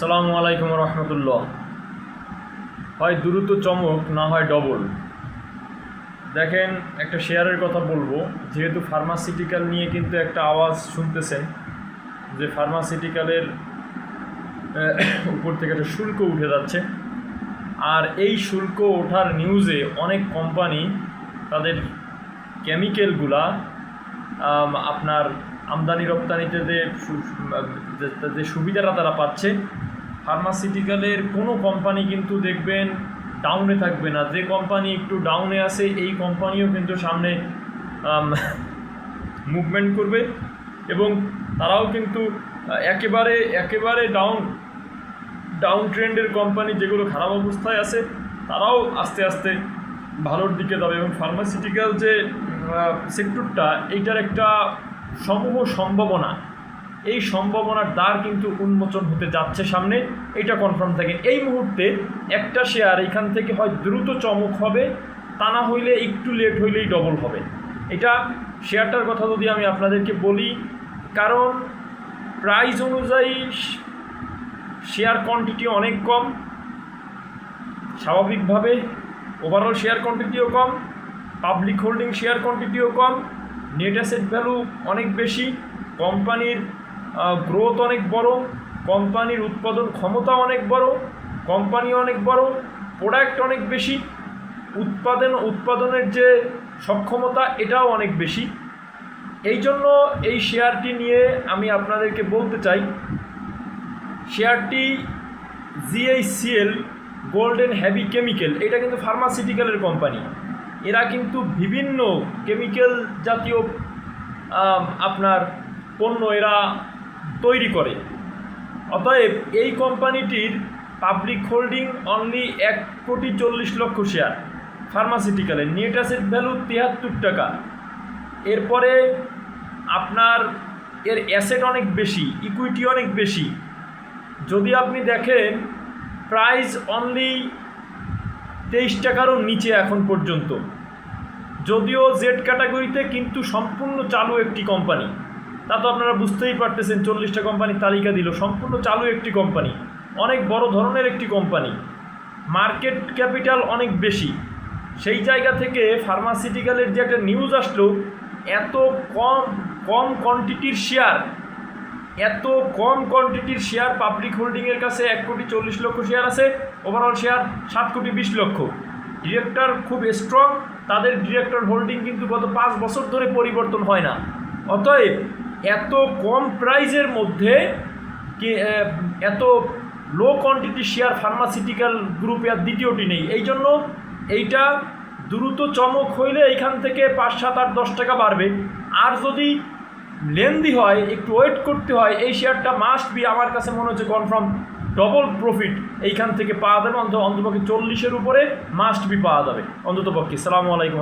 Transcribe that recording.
সালামু আলাইকুম রহমতুল্লাহ। হয় দ্রুত চমক, না হয় ডবল। দেখেন, একটা শেয়ারের কথা বলব। যেহেতু ফার্মাসিউটিক্যাল নিয়ে কিন্তু একটা আওয়াজ শুনতেছেন, যে ফার্মাসিউটিক্যালের উপর থেকে একটা শুল্ক উঠে যাচ্ছে। আর এই শুল্ক ওঠার নিউজে অনেক কোম্পানি তাদের কেমিক্যালগুলা আপনার আমদানি রপ্তানিতে যে সুবিধাটা তারা পাচ্ছে ফার্মাসিউটিক্যালের কোনো কোম্পানি কিন্তু দেখবেন ডাউনে থাকবে না। যে কোম্পানি একটু ডাউনে আছে, এই কোম্পানিও কিন্তু সামনে মুভমেন্ট করবে এবং তারাও কিন্তু একেবারে একেবারে ডাউন ডাউন ট্রেন্ডের কোম্পানি যেগুলো খারাপ অবস্থায় আছে, তারাও আস্তে আস্তে ভালোর দিকে যাবে এবং ফার্মাসিউটিক্যাল যে সেক্টরটা এইটার একটা সমূহ সম্ভাবনা। এই সম্ভাবনার দ্বার কিন্তু উন্মোচন হতে যাচ্ছে সামনে। এটা কনফার্ম থাকে। এই মুহূর্তে একটা শেয়ার এখান থেকে হয় দ্রুত চমক হবে, তা না হইলে একটু লেট হইলেই ডবল হবে। এটা শেয়ারটার কথা যদি আমি আপনাদেরকে বলি, কারণ প্রাইস অনুযায়ী শেয়ার কোয়ান্টিটি অনেক কম, স্বাভাবিকভাবে ওভারঅল শেয়ার কোয়ান্টিটিও কম পাবলিক হোল্ডিং শেয়ার কোয়ান্টিটিও কম নেট অ্যাসেট ভ্যালু অনেক বেশি, কোম্পানির গ্রোথ অনেক বড় কোম্পানির উৎপাদন ক্ষমতা অনেক বড় কোম্পানি অনেক বড় প্রোডাক্ট অনেক বেশি, উৎপাদন, উৎপাদনের যে সক্ষমতা, এটাও অনেক বেশি। এই জন্য এই শেয়ারটি নিয়ে আমি আপনাদেরকে বলতে চাই শেয়ারটি জিআইসিএল গোল্ডেন হ্যাভি কেমিক্যাল এটা কিন্তু ফার্মাসিউটিক্যালের কোম্পানি এরা কিন্তু বিভিন্ন কেমিক্যাল জাতীয় আপনার পণ্য এরা তৈরি করে। অতএব এই কোম্পানিটির পাবলিক হোল্ডিং অনলি এক কোটি চল্লিশ লক্ষ শেয়ার ফার্মাসিউটিক্যালের নেট অ্যাসেট ভ্যালু তিয়াত্তর টাকা। এরপরে আপনার এর অ্যাসেট অনেক বেশি ইকুইটি অনেক বেশি। যদি আপনি দেখেন প্রাইস অনলি তেইশ টাকারও নিচে এখন পর্যন্ত। যদিও জেড ক্যাটাগরিতে কিন্তু সম্পূর্ণ চালু একটি কোম্পানি তা তো আপনারা বুঝতেই পারতেছেন, চল্লিশটা কোম্পানির তালিকা দিল। সম্পূর্ণ চালু একটি কোম্পানি, অনেক বড় ধরনের একটি কোম্পানি। মার্কেট ক্যাপিটাল অনেক বেশি। সেই জায়গা থেকে ফার্মাসিউটিক্যালের যে একটা নিউজ আসলো, এত কম কম কোয়ান্টিটির শেয়ার এত কম কোয়ান্টিটির শেয়ার পাবলিক হোল্ডিংয়ের কাছে এক কোটি চল্লিশ লক্ষ শেয়ার আছে ওভারঅল শেয়ার সাত কোটি বিশ লক্ষ। ডিরেক্টর খুব স্ট্রং তাদের ডিরেক্টর হোল্ডিং কিন্তু গত পাঁচ বছর ধরে পরিবর্তন হয় না। অতএব এত কম প্রাইজের মধ্যে এত লো কোয়ান্টিটি শেয়ার ফার্মাসিউটিক্যাল গ্রুপে আর দ্বিতীয়টি নেই। এই জন্য এইটা দ্রুত চমক হইলে এইখান থেকে পাঁচ, সাত, আট, দশ টাকা বাড়বে। আর যদি লেন্দি হয়, একটু ওয়েট করতে হয়, এই শেয়ারটা মাস্ট বি আমার কাছে মনে হচ্ছে কনফার্ম ডবল প্রফিট এইখান থেকে পাওয়া যাবে। অন্তত অন্তপক্ষে চল্লিশের উপরে মাস্ট বি পাওয়া যাবে। অন্ততপক্ষে। সালামু আলাইকুম।